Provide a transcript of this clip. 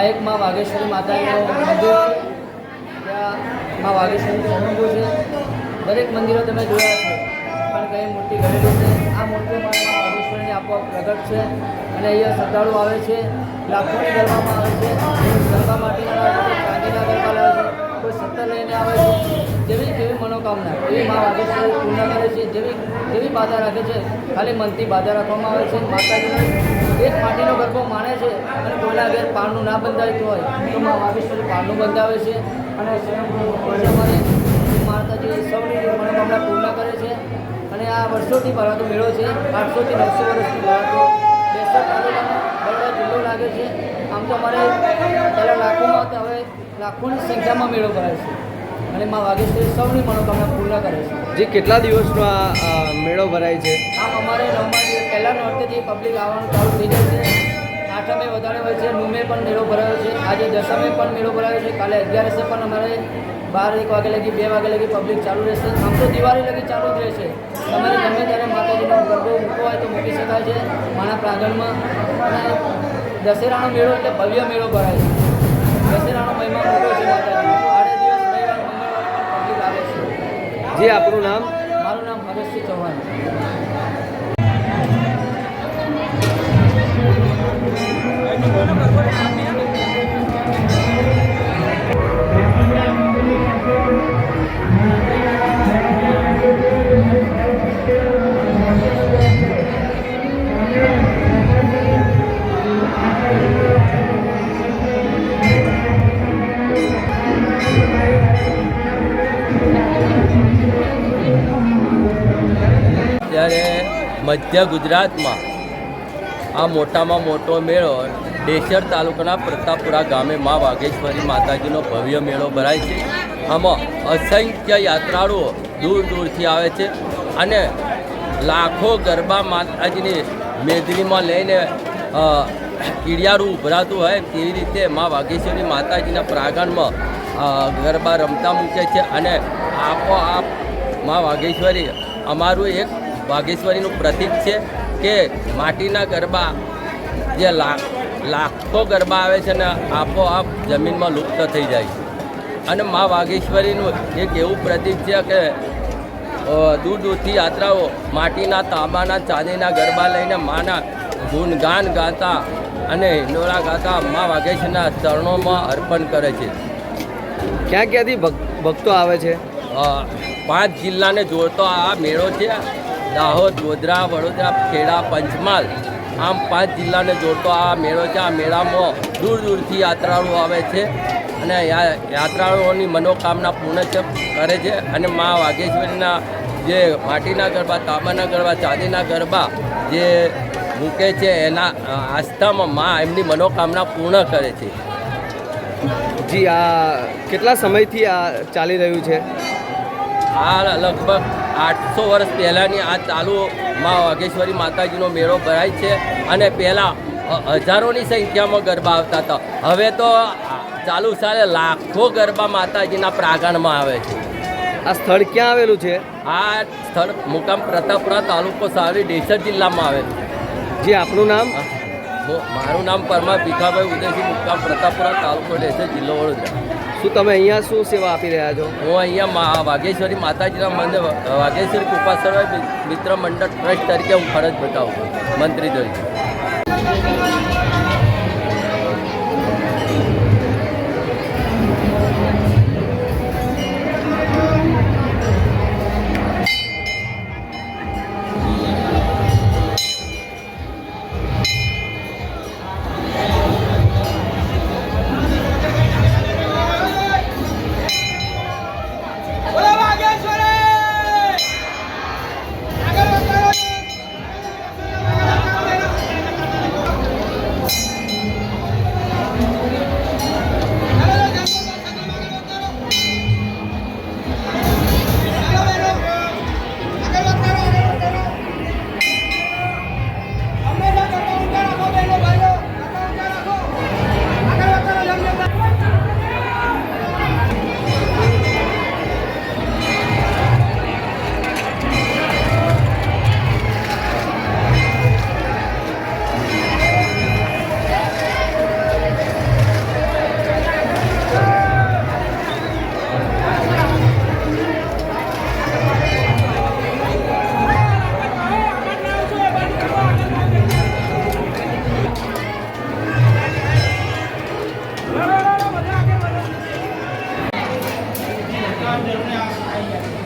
આ એક માં વાઘેશ્વરી માતાનું મંદિર ત્યાં માં વાઘેશ્વરી સ્વયંભૂ છે. દરેક મંદિરો તમે જોયા છે પણ કઈ મૂર્તિ ઘરેલું છે. આ મૂર્તિ માં વાઘેશ્વરીની આપોઆપ પ્રગટ છે. અને અહીંયા શ્રદ્ધાળુ આવે છે. લાખોની ગરબામાં આવે છે. ગરબા માટે ચાંદીના ગરબા લાવે છે. કોઈ સત્તર લઈને આવે છે. જેવી જેવી મનોકામના, એવી મા વાઘેશ્વરી પૂર્ણ કરે છે. જેવી જેવી બાધા રાખે છે. ખાલી મનથી બાધા રાખવામાં આવે છે. માતાજીનો એક માટીનો ગરબો માણે છે અને કોઈના ઘેર પારનું ના બંધાયું હોય તો મા વાઘેશ્વરી પારનું બંધાવે છે અને સ્વયં માતાજી સૌની મનોકામના પૂર્ણ કરે છે અને આ વર્ષોથી ભરાતો મેળો છે. આઠસોથી નવસો વર્ષથી ભરાતો બેસર તાલુકામાં બરોડા જિલ્લો લાગે છે. આમ તો અમારે પહેલાં લાખોમાં હતા હવે લાખોની સંખ્યામાં મેળો ભરાય છે અને મા વાઘેશ્વરી સૌની મનોકામના પૂર્ણ કરે છે. જે કેટલા દિવસનો આ મેળો ભરાય છે? આમ અમારે નવમા દિવસ પહેલાં નોરતેથી પબ્લિક આવવાનું ચાલુ થઈ જાય છે. આઠમે વધારે હોય છે. નુમે પણ મેળો ભરાયો છે. આજે દસમે પણ મેળો ભરાયો છે. કાલે અગિયારસે પણ અમારે બાર એક વાગે લગી બે વાગે લગી પબ્લિક ચાલુ રહેશે. આમ તો દિવાળી લગી ચાલુ જ રહેશે. તમારે ગમે ત્યારે માતાજીનો ગરબો મૂકવો હોય તો મૂકી શકાય છે. મારા પ્રાંગણમાં અને દશેરાનો મેળો એટલે ભવ્ય મેળો ભરાય છે. દશેરાનો મહિમા મોટો છે માતાજીનો. આડે દિવસ રવિવાર મંગળવાર પબ્લિક આવે છે. જે આપણું નામ? મારું નામ હરેશસિંહ ચૌહાણ. ત્યારે મધ્ય ગુજરાતમાં આ મોટામાં મોટો મેળો ડેસર તાલુકાના પ્રતાપપુરા ગામે મા વાઘેશ્વરી માતાજીનો ભવ્ય મેળો ભરાય છે. આમાં અસંખ્ય યાત્રાળુઓ દૂર દૂરથી આવે છે અને લાખો ગરબા માતાજીની મેદનીમાં લઈને કીડિયારું ઉભરાતું હોય તેવી રીતે મા વાઘેશ્વરી માતાજીના પ્રાંગણમાં ગરબા રમતા મૂકે છે અને આપોઆપ મા વાઘેશ્વરી અમારું એક વાઘેશ્વરીનું પ્રતીક છે. કે માટીના ગરબા જે લાખ લાખો ગરબા આવે છે ને આપોઆપ જમીનમાં લુપ્ત થઈ જાય છે. અને મા વાઘેશ્વરીનું એક એવું પ્રતીક છે કે દૂર દૂરથી યાત્રાઓ માટીના તાંબાના ચાંદીના ગરબા લઈને માના ગુણગાન ગાતા અને હિંડોળા ગાતા મા વાઘેશ્વરના ચરણોમાં અર્પણ કરે છે. ક્યાં ક્યાંથી ભક્તો આવે છે? પાંચ જિલ્લાને જોડતો આ મેળો છે. દાહોદ ગોધરા વડોદરા ખેડા પંચમહાલ આમ પાંચ જિલ્લાને જોડતો આ મેળો છે. આ મેળામાં દૂર દૂરથી યાત્રાળુઓ આવે છે અને યાત્રાળુઓની મનોકામના પૂર્ણ કરે છે અને મા વાઘેશ્વરીના જે માટીના ગરબા તાંબાના ગરબા ચાંદીના ગરબા જે મૂકે છે એના આસ્થામાં મા એમની મનોકામના પૂર્ણ કરે છે. જી આ કેટલા સમયથી આ ચાલી રહ્યું છે? આ લગભગ આઠસો વર્ષ પહેલાંની આ ચાલુ માં વાઘેશ્વરી માતાજીનો મેળો ભરાય છે અને પહેલાં હજારોની સંખ્યામાં ગરબા આવતા હતા. હવે તો ચાલુ સાલે લાખો ગરબા માતાજીના પ્રાંગણમાં આવે છે. આ સ્થળ ક્યાં આવેલું છે? આ સ્થળ મુકામ પ્રતાપપુરા તાલુકો સાવલી ડેસર જિલ્લામાં આવેલું છે. જે આપનું નામ? મારું નામ પરમાર ભીખાભાઈ ઉદયસિંહ મુકામ પ્રતાપપુરા તાલુકો ડેસર જિલ્લો વડોદરા. શું તમે અહીંયા શું સેવા આપી રહ્યા છો? હું અહીંયા વાઘેશ્વરી માતાજીના મંદિર વાઘેશ્વરી કૃપા સર્વ મિત્ર મંડળ ટ્રસ્ટ તરીકે હું ફરજ બતાવું છું, મંત્રી તરીકે. Di dunia.